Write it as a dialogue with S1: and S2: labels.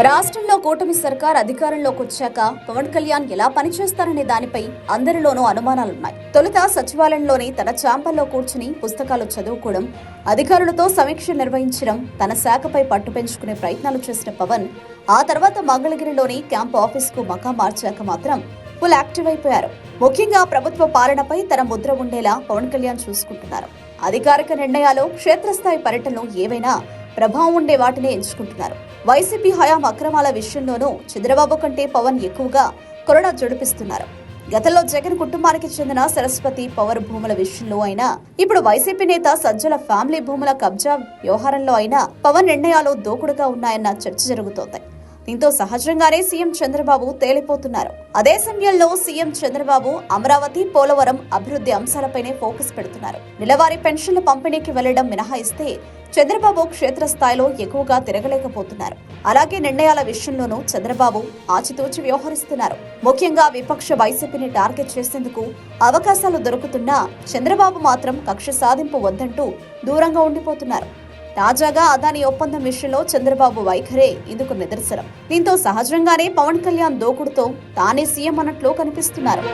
S1: రాష్ట్రంలో కూటమి సర్కార్ అధికారంలోకి వచ్చాక పవన్ కళ్యాణ్ ఎలా పనిచేస్తారనే దానిపై అందరిలోనూ అనుమానాలున్నాయి. తొలుత సచివాలయంలోని తన చాంపల్లో కూర్చుని పుస్తకాలు చదువుకోవడం అధికారులతో సమీక్ష నిర్వహించడం తన శాఖపై పట్టు పెంచుకునే ప్రయత్నాలు చేసిన పవన్ ఆ తర్వాత మంగళగిరిలోని క్యాంప్ ఆఫీస్కు మకా మార్చాక మాత్రం ఫుల్ యాక్టివ్ అయిపోయారు. ముఖ్యంగా ప్రభుత్వ పాలనపై తన ముద్ర ఉండేలా పవన్ కళ్యాణ్ చూసుకుంటున్నారు. అధికారిక నిర్ణయాలు క్షేత్రస్థాయి పర్యటనలు ఏవైనా ప్రభావం ఉండే వాటిని ఎంచుకుంటున్నారు. వైసీపీ హయాం అక్రమాల విషయంలోనూ చంద్రబాబు కంటే పవన్ ఎక్కువగా కొరడా జడిపిస్తున్నారు. గతంలో జగన్ కుటుంబానికి చెందిన సరస్వతి పవర్ భూముల విషయంలో అయినా ఇప్పుడు వైసీపీ నేత సజ్జల ఫ్యామిలీ భూముల కబ్జా వ్యవహారంలో అయినా పవన్ నిర్ణయాలు దోకుడుగా ఉన్నాయన్న చర్చ జరుగుతోంది. దీంతో సహజంగానే సీఎం చంద్రబాబు తేలిపోతున్నారు. అదే సమయంలో సీఎం చంద్రబాబు అమరావతి పోలవరం అభివృద్ధి అంశాలపైనే ఫోకస్ పెడుతున్నారు. నెలవారీ పెన్షన్ల పంపిణీకి వెళ్ళడం మినహాయిస్తే చంద్రబాబు క్షేత్రస్థాయిలో ఎక్కువగా తిరగలేకపోతున్నారు. అలాగే నిర్ణయాల విషయంలోనూ చంద్రబాబు ఆచితూచి వ్యవహరిస్తున్నారు. ముఖ్యంగా విపక్ష వైసీపీని టార్గెట్ చేసేందుకు అవకాశాలు దొరుకుతున్నా చంద్రబాబు మాత్రం కక్ష సాధింపు వద్దంటూ దూరంగా ఉండిపోతున్నారు. తాజాగా అదాని ఒప్పందం విషయంలో చంద్రబాబు వైఖరే ఇందుకు నిదర్శనం. దీంతో సహజంగానే పవన్ కళ్యాణ్ దోకుడుతో తానే సీఎం అన్నట్లు కనిపిస్తున్నారు.